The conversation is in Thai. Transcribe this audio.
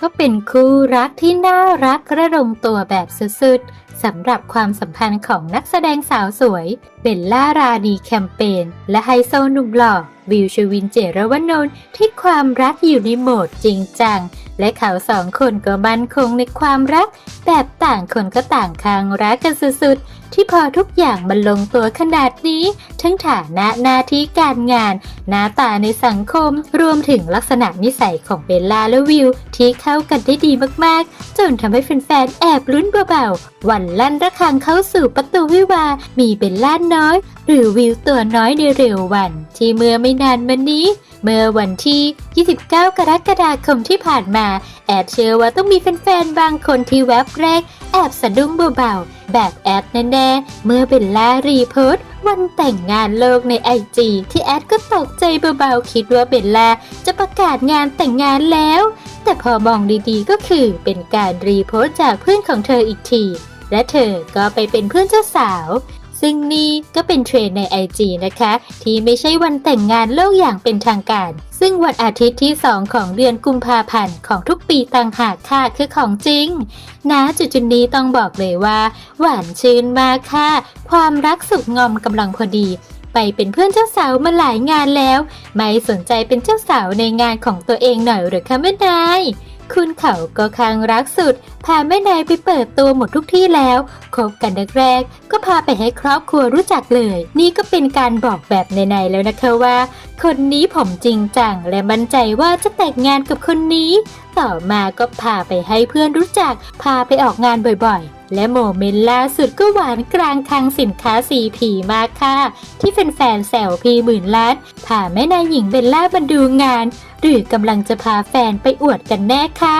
ก็เป็นคู่รักที่น่ารักระดมตัวแบบสุดๆสำหรับความสัมพันธ์ของนักแสดงสาวสวยเบลล่าราดีแคมเปญและไฮโซหนุ่มหล่อ วิวชวินเจรวนนท์ที่ความรักอยู่ในโหมดจริงจัง และเขาสองคนก็มั่นคงในความรัก แบบต่างคนก็ต่างคางรักกันสุดๆ ที่พอทุกอย่างมันลงตัวขนาดนี้ ทั้งฐานะหน้าที่การงาน หน้าตาในสังคม รวมถึงลักษณะนิสัยของเบลล่าและวิว ที่เข้ากันได้ดีมากๆ จนทำให้แฟนๆแอบลุ้นเบาๆ วันลั่นระฆังเข้าสู่ประตูวิวา มีเบลล่าน้อย หรือวิวตัวน้อยในเร็ววัน ที่เมื่อไม่นานมานี้ เมื่อวันที่ 29 กรกฎาคมที่ผ่านมา แอดเชื่อว่าต้องมีแฟนๆ บางคนที่แวบแรก แอบสะดุ้งเบาๆ แบบแอดแน่ๆ เมื่อเบลล่ารีโพสต์วันแต่งงานโลกในไอจีที่แอดก็ตกใจเบาๆ คิดว่าเบลล่าจะประกาศงานแต่งงานแล้ว แต่พอมองดีๆก็คือเป็นการรีโพสต์จากเพื่อนของเธออีกที และเธอก็ไปเป็นเพื่อนเจ้าสาว ซึ่งนี่ก็เป็นเทรนใน IG นะคะ ที่ไม่ใช่วันแต่งงานโลกอย่างเป็นทางการ ซึ่งวันอาทิตย์ที่ 2 ของเดือนกุมภาพันธ์ของทุกปีต่างหากค่ะคือของจริง นะจุดจุดนี้ต้องบอกเลยว่า หวานชื่นมากค่ะ ความรักสุขงอมกำลังพอดีไปเป็นเพื่อนเจ้าสาวมาหลายงานแล้ว ไม่สนใจเป็นเจ้าสาวในงานของตัวเองหน่อยหรือคะแม่นาย คุณเขาก็คางรักสุด พาแม่นายไปเปิดตัวหมดทุกที่แล้ว คบกันแรกๆก็พาไปให้ครอบครัวรู้จักเลย นี่ก็เป็นการบอกแบบในๆแล้วนะคะว่า คนนี้ผมจริงจังและมั่นใจว่าจะแต่งงานกับคนนี้ ต่อมาก็พาไปให้เพื่อนรู้จัก พาไปออกงานบ่อยๆ และโมเมนต์ล่าสุดก็หวานกลางคลังสินค้าสีผีมากค่ะ ที่แฟนๆแซวพีหมื่นล้านพาแม่นายหญิงเบลล่ามาดูงาน หรือกำลังจะพาแฟนไปอวดกันแน่คะ